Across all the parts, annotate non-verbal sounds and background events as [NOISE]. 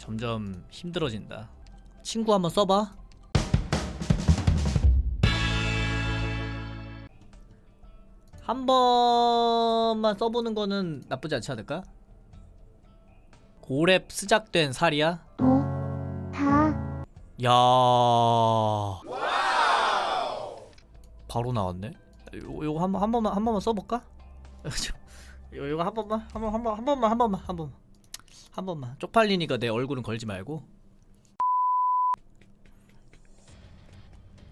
점점 힘들어진다. 친구 한번 써봐. 한 번만 써보는 거는 나쁘지 않지 않을까? 고랩 스작된 살이야? 다 야 바로 나왔네. 요, 요거 한, 번- 한 번만 한 번만 써볼까? [LAUGHS] 요, 요거 한 번만 한 번 한 번 한 번만 한 번만 한 번만 한 번만 쪽팔리니까 내 얼굴은 걸지 말고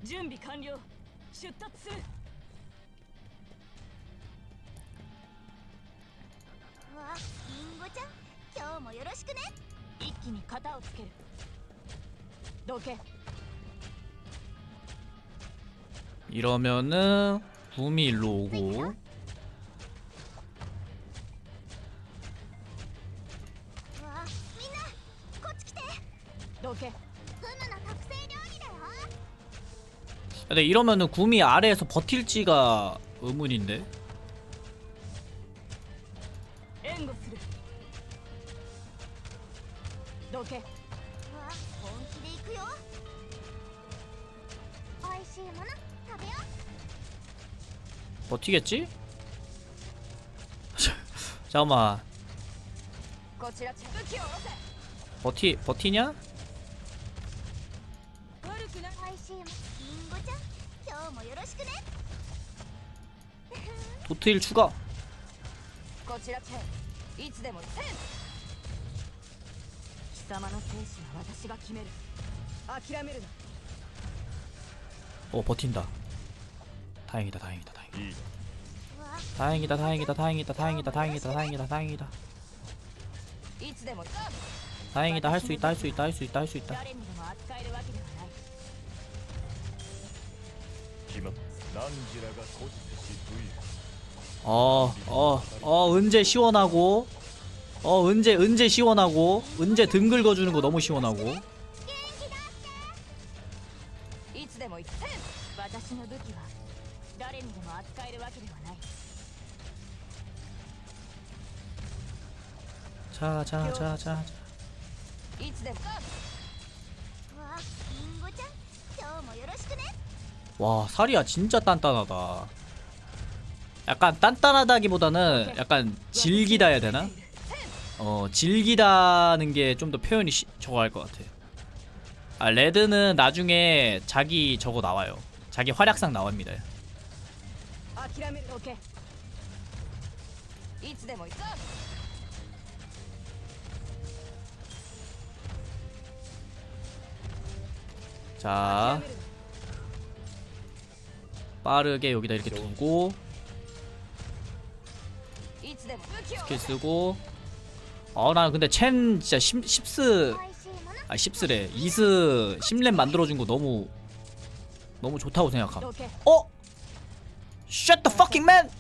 準備完了出立するわりんごちゃん今日もよろしくね一気に型をつけるどけ 이러면은 붐이 일로 오고 근데 이러면은 구미 아래에서 버틸지가 의문인데. 버티겠지? [LAUGHS] 잠깐만. 버티 버티냐? 悪くない美味しいものりんごちゃん今日もよろしくね [LAUGHS] 도트일 추가 こちらチェンいつでもセン貴様の生死は私が決める諦めるな 어 버틴다 다행이다 다행이다 다행이다 わ 다행이다 다행이다 다행이다 다행이다 다행이다 다행이다 다행이다 いつでも 다행이다 할 수 있다 할 수 있다 할 수 있다 할 수 있다 誰にでも扱えるわけではない 어, 어, 어, 은재 시원하고, 어, 은재, 은재 시원하고, 은재 등 긁어주는 거 너무 시원하고. 자, 자, 자, 자. 자. 와 사리야 진짜 단단하다. 약간 단단하다기보다는 약간 질기다 해야 되나? 어 질기다는 게 좀 더 표현이 시, 저거 할 것 같아. 아 레드는 나중에 자기 저거 나와요. 자기 활약상 나옵니다. 자. 빠르게 여기다 이렇게 두고 스킬 쓰고 어나 근데 첸 진짜 10, 10스 아 10스래 2스 10렙 만들어준 거 너무 너무 좋다고 생각함 어? Shut the fucking man!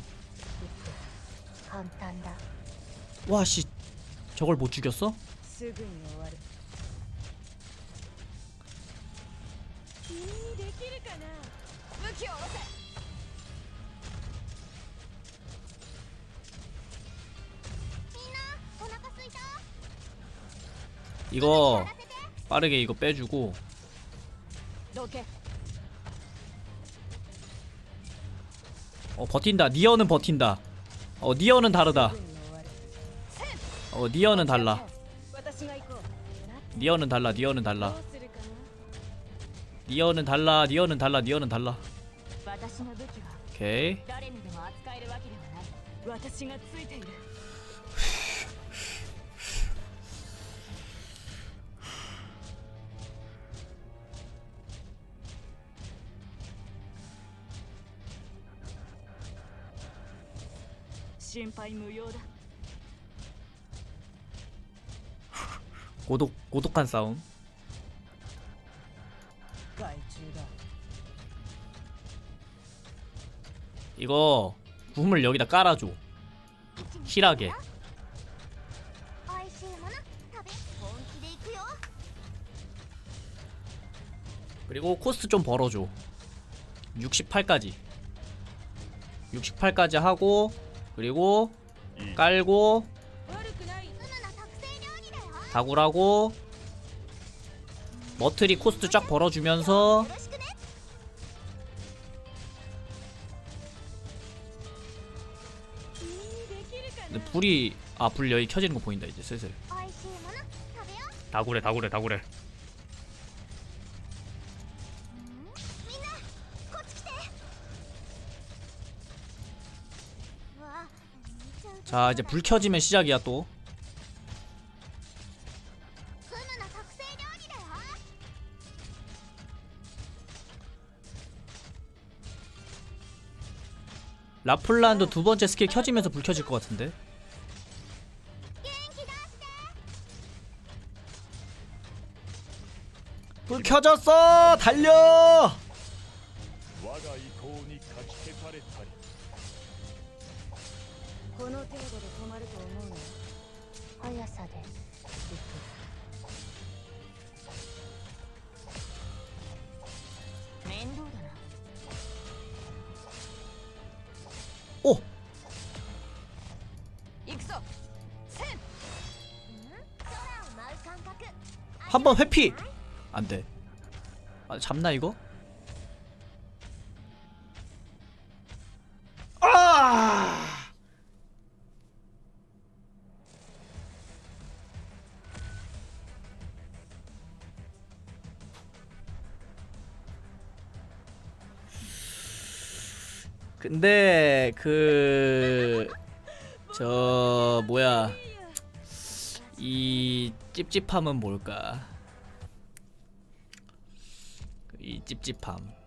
와씨 저걸 못 죽였어? すぐに終わる君にできるかな武器を下ろせみんなお腹すいた 이거 やらせて 빠르게 이거 빼주고 どけ 어 버틴다. 니어는 버틴다. 어 니어는 다르다. すぐに終わる 어 니어는 달라. 私が行こう 니어는 달라. 니어는 달라. 니어는 달라 니어는 달라 니어는 달라. 오케이. 고독 고독한 싸움. 이거 구물 여기다 깔아줘. 실하게. 그리고 코스트 좀 벌어줘. 68까지. 68까지 하고 그리고 예. 깔고 다굴하고. 머트리 코스트 쫙 벌어주면서 근데 불이 아 불 여기 켜지는 거 보인다 이제 슬슬. 다구래 다구래 다구래. 자 이제 불 켜지면 시작이야 또. 라플란도 두 번째 스킬 켜지면서 불 켜질 것 같은데 불 켜졌어! 달려! 한 번 회피. 안돼. 아, 잡나 이거? 아! 근데 그 저 뭐야 이 찝찝함은 뭘까? 이 찝찝함